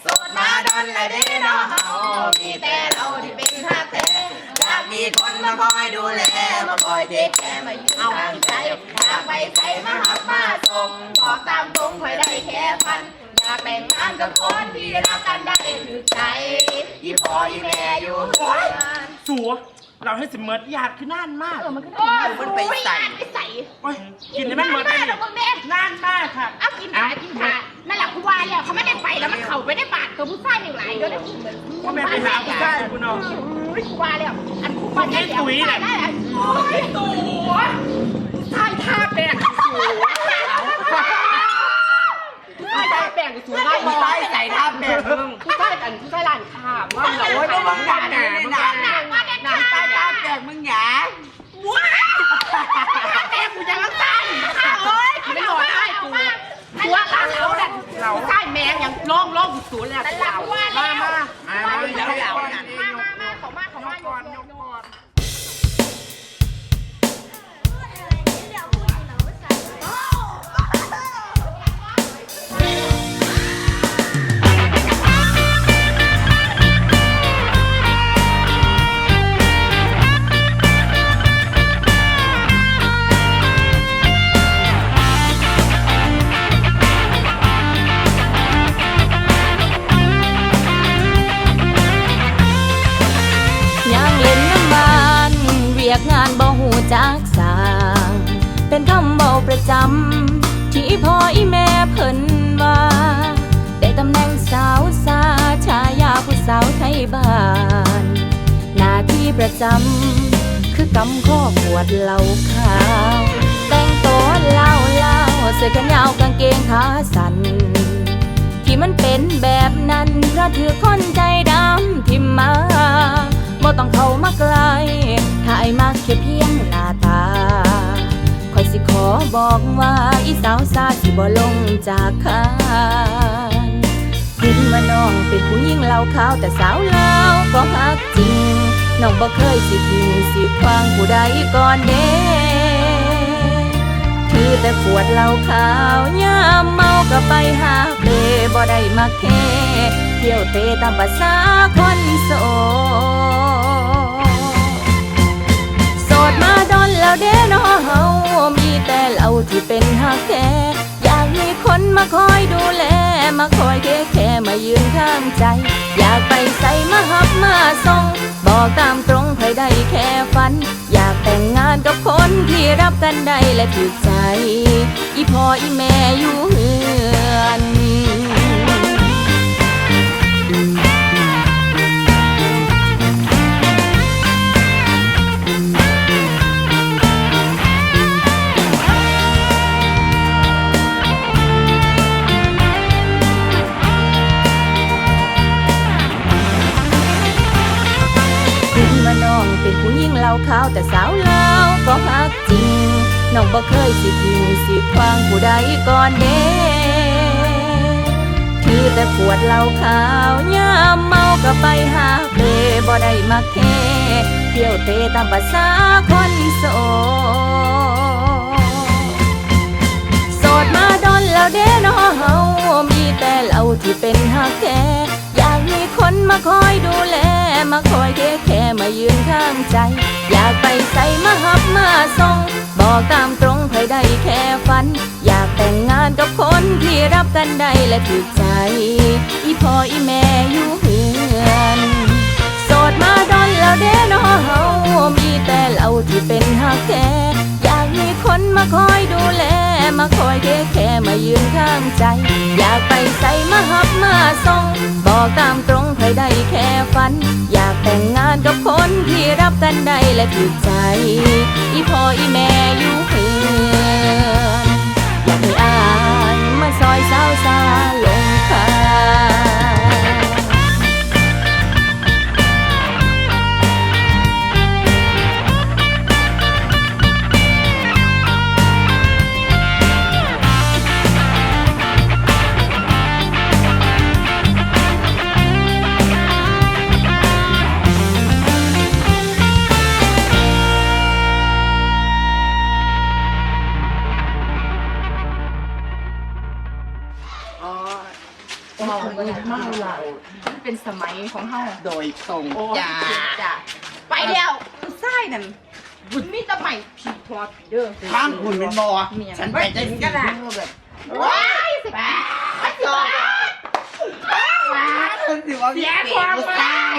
โสดมาดอนและเด้เนาะเฮามีแต่เราที่เป็นฮักแท้อยากมีคนมาคอยดูแลมาคอยเทคแคร์มาอยู่ทางใจอยากไปใส่มาหักมาส่งบอกตามตรงคอยได้แค่พันอยากแต่งงานกับคนที่รักกันได้ถึงใจอีพ่ออีแม่อยู่หัวสัวเราให้สิเมิดอยากคือนานมากมันก็ถึงมันไปใส่ไปใส่โอ้ยกินได้มันเมิดได้หรอกมึงแม่นานมากค่ะเอากินหากินหานั่น แล้วเขาไม่ได้ไปแล้วมันเข่าไปได้บาดตัวผู้ชายหนึ่งหลายเดี๋ยวได้เหมือนว่าแม่ไปหาผู้ชายคุณน้องกูว่าแล้วอันกูว่าได้แล้วได้แล้วโอ้ยตัวผู้ชายท่าแปลกสูงผู้ชายท่าแปลกสูงได้ไม่ได้ใส่ท่าแบบมึงผู้ชายกันผู้ชายหลานขาว่าเหรอโอ้ยไม่มึงหนาหนาหนาหนาว่าได้หนาใต้ท่าแบบมึงหยาว้าวแปลกกูยังสั้นเอ้ยไม่หลอดได้กูตัวขาเขาเนี่ยผู้ชาย แมงยังล่องล่องสูงแล้วมามามามาอย่าให้เอาหนามามามาขอมาขอมาโย ประจำ ที่พ่ออีแม่เพิ่นว่า ได้ตำแหน่งสาวสาชายาผู้สาวไทยบ้าน หน้าที่ประจำ คือกำข้อขวดเหล้าขาว แต่งตัวเล่าเล่าเสื้อแขนยาวกางเกงขาสั้นที่มันเป็นแบบนั้นเพราะถือคนใจดำที่มาบ่ต้องเข้ามาไกลถ้าไอ้มักแค่เพียงหน้าตา อยสิขอบอกว่าอีสาวซาสิบ่ลงจากคานคิดว่าน้องเป็นผู้หญิงเหล่าขาวแต่สาวเล่าก็ฮักจริง น้องบ่เคยสิทิ้งสิควางผู้ใดก่อนเด้คือแต่ขวดเหล้าขาวยามเมาก็ไปหาเปบ่ได้มาแค่เที่ยวเตะตามภาษาคนโสด โสดมาดอนแล้วเด้นาะเฮามี แต่เราที่เป็นฮักแท้อยากมีคนมาคอยดูแล มาคอยแค่แค่มายืนข้างใจ อยากไปใส่มาหับมาส่งบอกตามตรงใครได้แค่ฝัน อยากแต่งงานกับคนที่รับกันได้และถูกใจ อีพ่ออีแม่อยู่เฮือ ขาวแต่สาวลาวก็ฮักจริงน้องบ่เคยสิทิ้งสิควางผู้ใดก่อนเด้คือแต่ปวดเหล้าขาวยามเมาก็ไปหาเปบ่ได้มาแค่เที่ยวเตะตามภาษาคนโสดโสดมาดนแล้วเด้เนาะเฮามีแต่เราที่เป บมาส่งบอกตามตรงใครได้แค่ฝัน อยากแต่งงานกับคนที่รับกันได้และถูกใจ อีพ่ออีแม่อยู่เฮือนโสดมาดนแล้วเด้นาะเฮามีแต่เราที่เป็นฮักแท้อยากมีคนมาคอยดูแล มาคอยเทคแค่มายืนข้างใจ อยากไปใส่มาหับมาส่งบอกตามตรงใครได้แค่ฝัน อยากแต่งงานกับคนที่รับกันได้และถูกใจ พ่ออีแม่อยู่ เมาเลยเมาเหล้ามันเป็นสมัยของเฮาโดยตรงโอ้จ้าจ้าไปแล้วไส้นั่นบุญมีแตะไหม่ผีพอผีเด้อข้างคุณเป็นบอฉันไปจะกินก็ได้แบบว้ายสิบ้าจอว้าคุณถือว่าเสียความผู้มาชาย